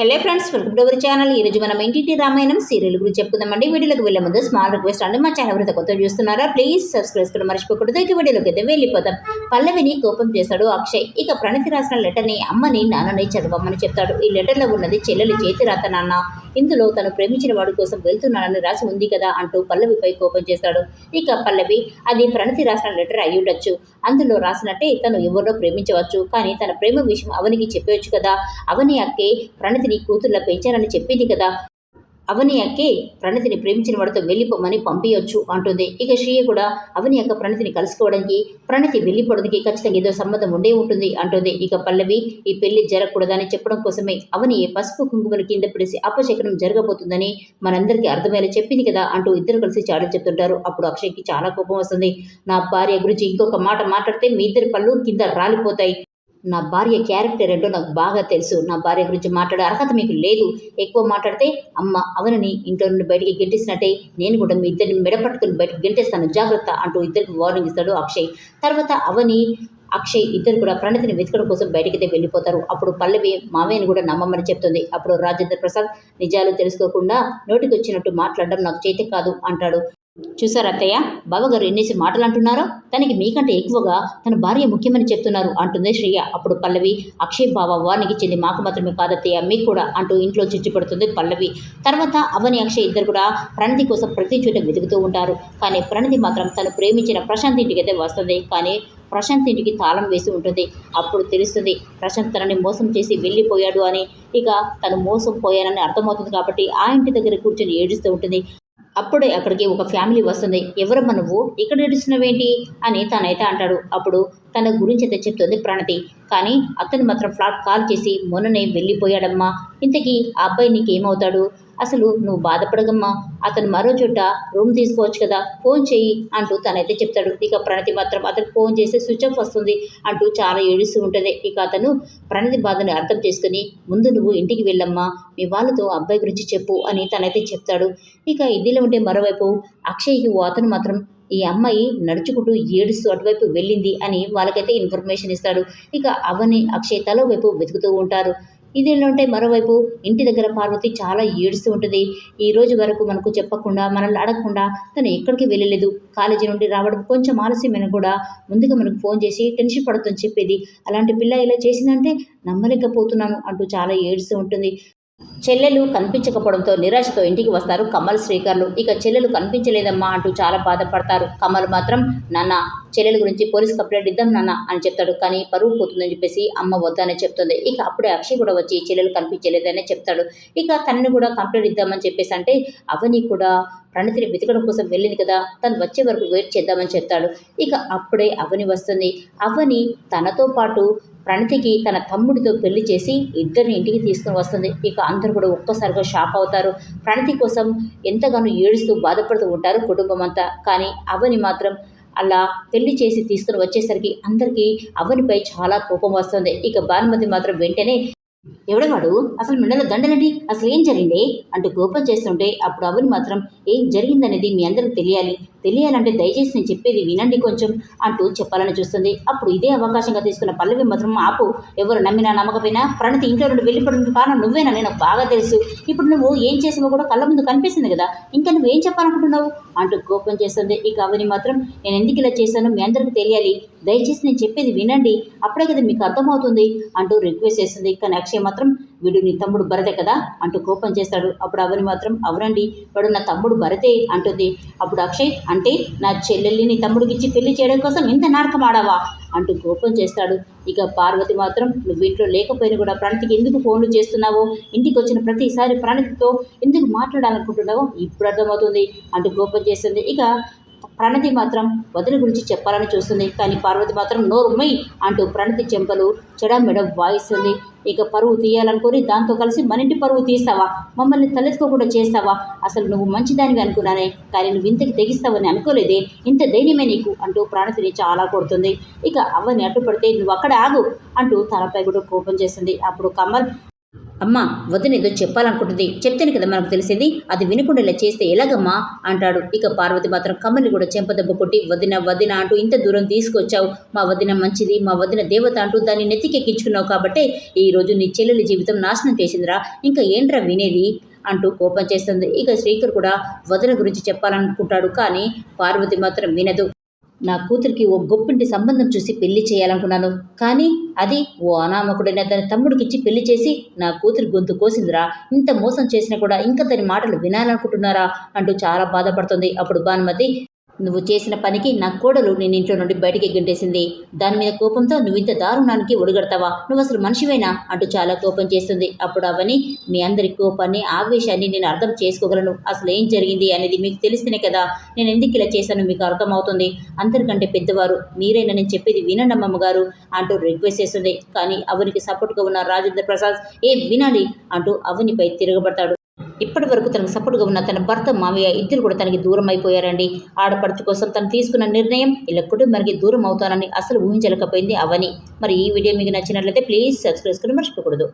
Hello friends welcome to our channel ఈ రోజు మనం ఇంటింటి రామాయణం సీరియల్ గురించి చెప్పుకుందామండి. వీడియోలోకి వెళ్ళే ముందు స్మాల్ రిక్వెస్ట్ అండి. మా ఛానల్ ఎవరైతే కొత్త చూస్తున్నారా ప్లీజ్ సబ్స్క్రైబ్ కూడా మర్చిపోకూడదు. ఇక వీడియోలోకి అయితే వెళ్ళిపోతాం పల్లవిని కోపం చేశాడు అక్షయ్. ఇక ప్రణతి రాసిన లెటర్ని అమ్మని నాన్నని చదవమని చెప్తాడు. ఈ లెటర్లో ఉన్నది చెల్లెలు చేతి రాత నాన్న. ఇందులో తను ప్రేమించిన వాడి కోసం వెళ్తున్నానని రాసి ఉంది కదా అంటూ పల్లవిపై కోపం చేశాడు ఇక పల్లవి అది ప్రణతి రాసిన లెటర్ అయి ఉండొచ్చు. అందులో రాసినట్టే తను ఎవరినో ప్రేమించవచ్చు. కానీ తన ప్రేమ విషయం అవనికి చెప్పవచ్చు కదా. అవని అక్కే ప్రణతిని కూతుర్లా పెంచారని చెప్పింది కదా. అవని అక్కే ప్రణతిని ప్రేమించిన వాడితో వెళ్ళిపోమని పంపించవచ్చు అంటుంది. ఇక శ్రీయ కూడా అవని అక్క ప్రణతిని కలుసుకోవడానికి ప్రణతి వెళ్ళిపోవడానికి ఖచ్చితంగా ఏదో సంబంధం ఉండే ఉంటుంది అంటుంది. ఇక పల్లవి ఈ పెళ్ళి జరగకూడదని చెప్పడం కోసమే అవని పసుపు కుంకుమల కింద పిడిసి అపశకనం జరగబోతుందని మనందరికీ అర్థమయ్యేలా చెప్పింది కదా అంటూ ఇద్దరు కలిసి చాడలు చెప్తుంటారు. అప్పుడు అక్షయ్కి చాలా కోపం వస్తుంది. నా భార్య గురించి ఇంకొక మాట మాట్లాడితే మీ ఇద్దరి పళ్ళు కింద రాలిపోతాయి. నా భార్య క్యారెక్టర్ ఏంటో నాకు బాగా తెలుసు. నా భార్య గురించి మాట్లాడే అర్హత మీకు లేదు. ఎక్కువ మాట్లాడితే అమ్మ అవనని ఇంట్లో నుండి బయటికి గెంటేసినట్టే నేను కూడా మీ ఇద్దరిని మెడపట్టుకుని బయటకు గెంటేస్తాను. జాగ్రత్త అంటూ ఇద్దరికి వార్నింగ్ ఇస్తాడు అక్షయ్. తర్వాత అవని అక్షయ్ ఇద్దరు కూడా ప్రణతిని వెతకడం కోసం బయటికి వెళ్ళిపోతారు. అప్పుడు పల్లవి మావయ్యని కూడా నమ్మమని చెప్తుంది. అప్పుడు రాజేంద్ర ప్రసాద్ నిజాలు తెలుసుకోకుండా నోటికి వచ్చినట్టు మాట్లాడడం నాకు చేతి కాదు అంటాడు. చూసారు అత్తయ్య? బావగారు ఎన్నేసి మాటలు అంటున్నారో తనకి మీకంటే ఎక్కువగా తన భార్య ముఖ్యమని చెప్తున్నారు అంటుంది శ్రేయ. అప్పుడు పల్లవి అక్షయ్ బావ వానికి ఇచ్చింది మాకు మాత్రమే కాదత్తయ్య మీకు కూడా అంటూ ఇంట్లో చిచ్చుపడుతుంది పల్లవి. తర్వాత అవని అక్షయ్ ఇద్దరు కూడా ప్రణతి కోసం ప్రతి చోట వెతుకుతూ ఉంటారు. కానీ ప్రణతి మాత్రం తను ప్రేమించిన ప్రశాంత్ ఇంటికి అయితే వస్తుంది. కానీ ప్రశాంత్ ఇంటికి తాళం వేసి ఉంటుంది. అప్పుడు తెలుస్తుంది ప్రశాంత్ తనని మోసం చేసి వెళ్ళిపోయాడు అని. ఇక తను మోసం పోయానని అర్థమవుతుంది కాబట్టి ఆ ఇంటి దగ్గర కూర్చొని ఏడుస్తూ ఉంటుంది. అప్పుడే అక్కడికి ఒక ఫ్యామిలీ వస్తుంది. ఎవరమ్మ నువ్వు? ఇక్కడ ఏడుస్తున్నావేంటి అని తనైతే అంటాడు. అప్పుడు తన గురించి అయితే చెప్తుంది ప్రణతి. కానీ అతను మాత్రం ఫ్లాట్ కాల్ చేసి మొన్ననే వెళ్ళిపోయాడమ్మా. ఇంతకీ ఆ అబ్బాయి నీకేమవుతాడు? అసలు నువ్వు బాధపడగమ్మా అతను మరో చోట రూమ్ తీసుకోవచ్చు కదా ఫోన్ చేయి అంటూ తనైతే చెప్తాడు. ఇక ప్రణతి మాత్రం అతను ఫోన్ చేస్తే స్విచ్ ఆఫ్ వస్తుంది అంటూ చాలా ఏడుస్తూ ఉంటుంది. ఇక అతను ప్రణతి బాధను అర్థం చేసుకుని ముందు నువ్వు ఇంటికి వెళ్ళమ్మా. మీ వాళ్ళతో అబ్బాయి గురించి చెప్పు అని తనైతే చెప్తాడు. ఇక ఇదిలో ఉంటే మరోవైపు అక్షయ్కి ఓ అతను మాత్రం ఈ అమ్మాయి నడుచుకుంటూ ఏడుస్తూ అటువైపు వెళ్ళింది అని వాళ్ళకైతే ఇన్ఫర్మేషన్ ఇస్తాడు. ఇక అవని అక్షయ్ తల వైపు వెతుకుతూ ఉంటారు. ఇదేలా ఉంటే మరోవైపు ఇంటి దగ్గర పార్వతి చాలా ఏడుస్తూ ఉంటుంది. ఈ రోజు వరకు మనకు చెప్పకుండా మనల్ని అడగకుండా తను ఎక్కడికి వెళ్ళలేదు. కాలేజీ నుండి రావడం కొంచెం ఆలస్యమైన కూడా ముందుగా మనకు ఫోన్ చేసి టెన్షన్ పడుతుందని చెప్పేది. అలాంటి పిల్ల ఇలా చేసిందంటే నమ్మలేకపోతున్నాను అంటూ చాలా ఏడుస్తూ ఉంటుంది. చెల్లెలు కనిపించకపోవడంతో నిరాశతో ఇంటికి వస్తారు. కమల్ శ్రీకర్లు. ఇక చెల్లెలు కనిపించలేదమ్మా అంటూ చాలా బాధపడతారు. కమల్ మాత్రం నాన్న చెల్లెల గురించి పోలీస్ కంప్లైంట్ ఇద్దాం నాన్న అని చెప్తాడు. కానీ పరువు పోతుందని చెప్పేసి అమ్మ వద్దనే చెప్తుంది. ఇక అప్పుడే అక్షయ్ కూడా వచ్చి చెల్లెలు కనిపించలేదనే చెప్తాడు. ఇక తనని కూడా కంప్లైంట్ ఇద్దామని చెప్పేసి అంటే అవని కూడా ప్రణతిని వెతకడం కోసం వెళ్ళింది కదా తను వచ్చే వరకు వెయిట్ చేద్దామని చెప్తాడు. ఇక అప్పుడే అవని వస్తుంది. అవని తనతో పాటు ప్రణతికి తన తమ్ముడితో పెళ్ళి చేసి ఇద్దరిని ఇంటికి తీసుకుని వస్తుంది. ఇక అందరూ కూడా ఒక్కసారిగా షాక్ అవుతారు. ప్రణతి కోసం ఎంతగానో ఏడుస్తూ బాధపడుతూ ఉంటారు కుటుంబం అంతా కానీ అవని మాత్రం అలా పెళ్ళి చేసి తీసుకుని వచ్చేసరికి అందరికీ అవ్వనిపై చాలా కోపం వస్తుంది. ఇక భానుమతి మాత్రం వెంటనే ఎవడవాడు అసలు మెడలో దండలండి అసలు ఏం జరిగింది? అంటూ కోపం చేస్తుంటే అప్పుడు అవని మాత్రం ఏం జరిగిందనేది మీ అందరికి తెలియాలి. తెలియాలంటే దయచేసి నేను చెప్పేది వినండి కొంచెం అంటూ చెప్పాలని చూస్తుంది. అప్పుడు ఇదే అవకాశంగా తీసుకున్న పల్లవి మాత్రం ఆపు. ఎవరు నమ్మినా నమ్మకపోయినా ప్రణతి ఇంట్లో నుండి వెళ్ళిపోవడానికి కారణం నువ్వేనా? నేను బాగా తెలుసు. ఇప్పుడు నువ్వు ఏం చేసావో కూడా కళ్ళ ముందు కనిపిస్తుంది కదా. ఇంకా నువ్వు ఏం చెప్పాలనుకుంటున్నావు? అంటూ కోపం చేస్తుంది. ఇక అవని మాత్రం నేను ఎందుకు ఇలా చేశాను మీ అందరికీ తెలియాలి. దయచేసి నేను చెప్పేది వినండి. అప్పుడే కదా మీకు అర్థమవుతుంది అంటూ రిక్వెస్ట్ చేస్తుంది. కానీ అక్షయ్ మాత్రం వీడు నీ తమ్ముడు భరతే కదా? అంటూ కోపం చేస్తాడు. అప్పుడు అవని మాత్రం అవునండి వాడు నా తమ్ముడు భరతే అంటుంది. అప్పుడు అక్షయ్ అంటే నా చెల్లెల్ని నీ తమ్ముడికి ఇచ్చి పెళ్ళి చేయడం కోసం ఇంత నాటకం ఆడావా? అంటూ కోపం చేస్తాడు. ఇక పార్వతి మాత్రం నువ్వు ఇంట్లో లేకపోయినా కూడా ప్రణతికి ఎందుకు ఫోన్లు చేస్తున్నావో? ఇంటికి వచ్చిన ప్రతిసారి ప్రణతితో ఎందుకు మాట్లాడాలనుకుంటున్నావో? ఇప్పుడు అర్థమవుతుంది అంటూ కోపం చేస్తుంది. ఇక ప్రణతి మాత్రం వదిన గురించి చెప్పాలని చూస్తుంది. కానీ పార్వతి మాత్రం నోరుమ్మై అంటూ ప్రణతి చెంపలు చెడమెడ వాయిస్తుంది. ఇక పరువు తీయాలనుకుని దాంతో కలిసి మన ఇంటి పరువు తీస్తావా? మమ్మల్ని తలెత్తుకోకుండా చేస్తావా? అసలు నువ్వు మంచిదానివి అనుకున్నానే. కానీ నువ్వు ఇంతకి తెగిస్తావని అనుకోలేదే. ఇంత ధైర్యమే నీకు అంటూ ప్రాణతిని చాలా కొడుతుంది. ఇక అవ్వని అడ్డుపడితే నువ్వు అక్కడ ఆగు అంటూ తనపై కూడా కోపం చేస్తుంది. అప్పుడు కమల్ అమ్మా వదిన ఏదో చెప్పాలనుకుంటుంది. చెప్తేనే కదా మనకు తెలిసింది. అది వినకుండా ఇలా చేస్తే ఎలాగమ్మా? అంటాడు. ఇక పార్వతి మాత్రం కమ్మల్ని కూడా చెంపదెబ్బ కొట్టి వదిన వదిన అంటూ ఇంత దూరం తీసుకొచ్చావు. మా వదిన మంచిది మా వదిన దేవత అంటూ దాన్ని నెత్తికెక్కించుకున్నావు కాబట్టే ఈ రోజు నీ చెల్లెలి జీవితం నాశనం చేసిందిరా. ఇంకా ఏంట్రా వినేది? అంటూ కోపం చేస్తుంది. ఇక శ్రీకర్ కూడా వదిన గురించి చెప్పాలనుకుంటాడు కానీ పార్వతి మాత్రం వినదు. నా కూతురికి ఓ గొప్పింటి సంబంధం చూసి పెళ్ళి చేయాలనుకున్నాను. కానీ అది ఓ అనామకుడైన తన తమ్ముడికిచ్చి పెళ్ళి చేసి నా కూతురి గొంతు కోసిందిరా. ఇంత మోసం చేసినా కూడా ఇంకా తన మాటలు వినాలనుకుంటున్నారా అంటూ చాలా బాధపడుతుంది. అప్పుడు భానుమతి నువ్వు చేసిన పనికి నా కోడలు నేను ఇంట్లో నుండి బయటికి గంటేసింది దాని మీద కోపంతో నువ్వు ఇంత దారుణానికి ఒడిగడతావా? నువ్వు అసలు మనిషివేనా? అంటూ చాలా కోపం చేస్తుంది. అప్పుడు అవని మీ అందరి కోపాన్ని ఆవేశాన్ని నేను అర్థం చేసుకోగలను. అసలు ఏం జరిగింది అనేది మీకు తెలిస్తేనే కదా? నేను ఎందుకు ఇలా చేశానో మీకు అర్థమవుతుంది. అందరికంటే పెద్దవారు మీరైనా నేను చెప్పేది వినండి గారు అంటూ రిక్వెస్ట్ చేస్తుంది. కానీ అవనికి సపోర్ట్గా ఉన్న రాజేంద్ర ప్రసాద్ ఏ వినాలి అంటూ అవనిపై తిరగబడతాడు. ఇప్పటి వరకు తనకు సపోర్ట్గా ఉన్న తన భర్త మామయ్య ఇద్దరు కూడా తనకి దూరం అయిపోయారండి ఆడపడుచు కోసం తను తీసుకున్న నిర్ణయం ఇలా కుటుంబానికి దూరం అవుతానని అసలు ఊహించలేకపోయింది అవని. మరి ఈ వీడియో మీకు నచ్చినట్లయితే ప్లీజ్ సబ్స్క్రైబ్ చేసుకుని మర్చిపోకూడదు.